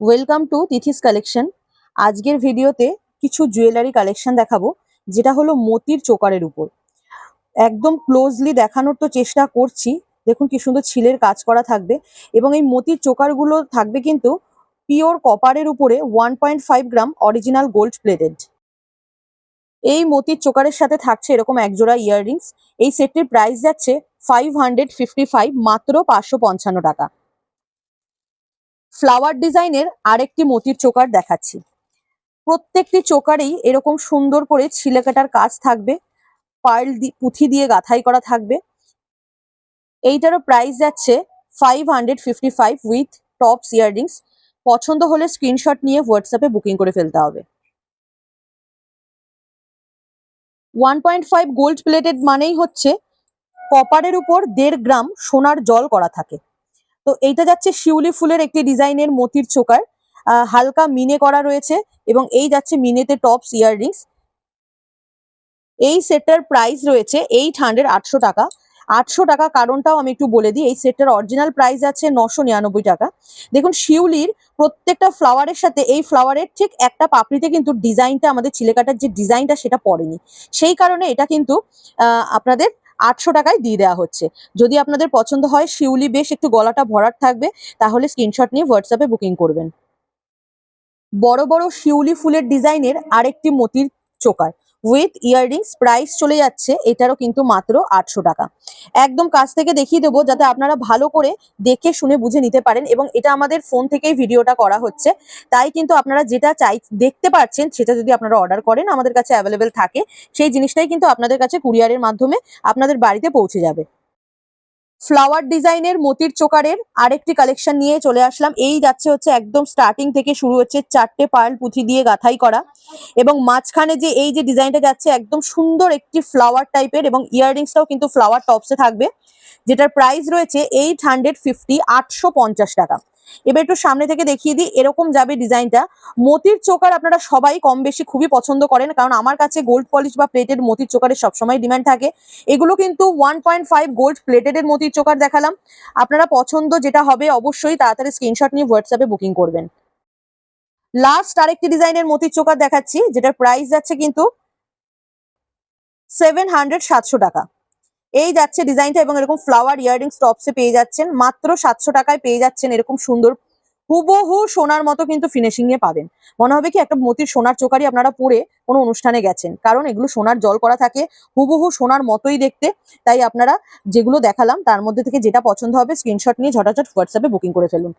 Welcome to তিথিস collection আজকের ভিডিওতে কিছু জুয়েলারি কালেকশন দেখাবো, যেটা হলো মতির চোকারের উপর। একদম ক্লোজলি দেখানোর তো চেষ্টা করছি, দেখুন কি সুন্দর ছিলের কাজ করা থাকবে। এবং এই মতির চোকারগুলো থাকবে কিন্তু পিওর কপারের উপরে one point five gram original gold plated এই মতির চোকারের সাথে থাকছে এরকম একজোড়া ইয়াররিংস এই সেটটির প্রাইস যাচ্ছে ফাইভ হান্ড্রেড ফিফটি ফাইভ মাত্র পাঁচশো পঞ্চান্ন টাকা। ফ্লাওয়ার ডিজাইনের আরেকটি মতির চোকার দেখাচ্ছি। প্রত্যেকটি চোকারেই এরকম সুন্দর করে ছিলে কাটার কাজ থাকবে, পার্ল পুঁথি দিয়ে গাঁথাই করা থাকবে। এইটারও প্রাইস যাচ্ছে five hundred fifty five with tops earrings পছন্দ হলে স্ক্রিনশট নিয়ে হোয়াটসঅ্যাপে বুকিং করে ফেলতে হবে। One point five gold plated মানেই হচ্ছে কপারের উপর দেড় গ্রাম সোনার জল করা থাকে। তো এইটা যাচ্ছে শিউলি ফুলের একটি ডিজাইনের মতির চোকার। হালকা মিনে করা রয়েছে এবং এই যাচ্ছে মিনেতে টপস, ইয়াররিংস। এই সেটটার প্রাইস রয়েছে এইট হান্ড্রেড আটশো টাকা। আটশো টাকা কারণটাও আমি একটু বলে দিই, এই সেটটার অরিজিনাল প্রাইস আছে নশো নিরানব্বই টাকা। দেখুন, শিউলির প্রত্যেকটা ফ্লাওয়ারের সাথে এই ফ্লাওয়ারের ঠিক একটা পাপড়িতে কিন্তু ডিজাইনটা আমাদের চিলেকাটার যে ডিজাইনটা সেটা পড়েনি। সেই কারণে এটা কিন্তু আপনাদের আটশো টাকায় দিয়ে দেওয়া হচ্ছে। যদি আপনাদের পছন্দ হয় শিউলি বেশ, একটু গলাটা ভরাট থাকবে, তাহলে স্ক্রিনশট নিয়ে হোয়াটসঅ্যাপে বুকিং করবেন। বড় বড় শিউলি ফুলের ডিজাইনের আরেকটি মতির চোকার। উইথ ইয়াররিংস প্রাইস চলে যাচ্ছে, এটারও কিন্তু মাত্র আটশো টাকা। একদম কাছ থেকে দেখিয়ে দেবো, যাতে আপনারা ভালো করে দেখে শুনে বুঝে নিতে পারেন এবং এটা আমাদের ফোন থেকেই ভিডিওটা করা হচ্ছে। তাই কিন্তু আপনারা যেটা চাই, দেখতে পারছেন, সেটা যদি আপনারা অর্ডার করেন, আমাদের কাছে অ্যাভেলেবেল থাকে, সেই জিনিসটাই কিন্তু আপনাদের কাছে কুরিয়ারের মাধ্যমে আপনাদের বাড়িতে পৌঁছে যাবে। ফ্লাওয়ার ডিজাইনের মতির চোকারের আরেকটি কালেকশন নিয়ে চলে আসলাম। এই যাচ্ছে হচ্ছে একদম স্টার্টিং থেকে শুরু হচ্ছে চারটে পার্ল পুঁথি দিয়ে গাথাই করা। এবং মাঝখানে যে এই যে ডিজাইনটা যাচ্ছে একদম সুন্দর একটি ফ্লাওয়ার টাইপের এবং ইয়াররিংসটাও কিন্তু ফ্লাওয়ার টপসে থাকবে। যেটার প্রাইস রয়েছে এইট হান্ড্রেড ফিফটি আটশো পঞ্চাশ টাকা। এবার একটু সামনে থেকে দেখিয়ে দিই, এরকম যাবে ডিজাইনটা। মতির চোকার আপনারা সবাই কম বেশি খুবই পছন্দ করেন, কারণ আমার কাছে গোল্ড পলিশ বা প্লেটেড মতির চোকারের সবসময় ডিমান্ড থাকে। এগুলো কিন্তু one point five gold plated এর মতির চোকার দেখালাম। আপনারা পছন্দ যেটা হবে অবশ্যই তাড়াতাড়ি স্ক্রিনশট নিয়ে হোয়াটসঅ্যাপে বুকিং করবেন। লাস্ট আরেকটি ডিজাইনের মতির চোকার দেখাচ্ছি, যেটার প্রাইস যাচ্ছে কিন্তু সেভেন হান্ড্রেড সাতশো টাকা। এই যাচ্ছে ডিজাইনটা এবং এরকম ফ্লাওয়ার ইয়াররিংস টপসে পেয়ে যাচ্ছেন। মাত্র সাতশো টাকায় পেয়ে যাচ্ছেন এরকম সুন্দর হুবহু সোনার মতো কিন্তু ফিনিশিং এ পাবেন। মনে হবে কি, একটা মতির সোনার চোকারি আপনারা পরে কোনো অনুষ্ঠানে গেছেন। কারণ এগুলো সোনার জল করা থাকে, হুবহু সোনার মতোই দেখতে। তাই আপনারা যেগুলো দেখালাম, তার মধ্যে থেকে যেটা পছন্দ হবে স্ক্রিনশট নিয়ে ঝটাঝট হোয়াটসঅ্যাপে বুকিং করে ফেলুন।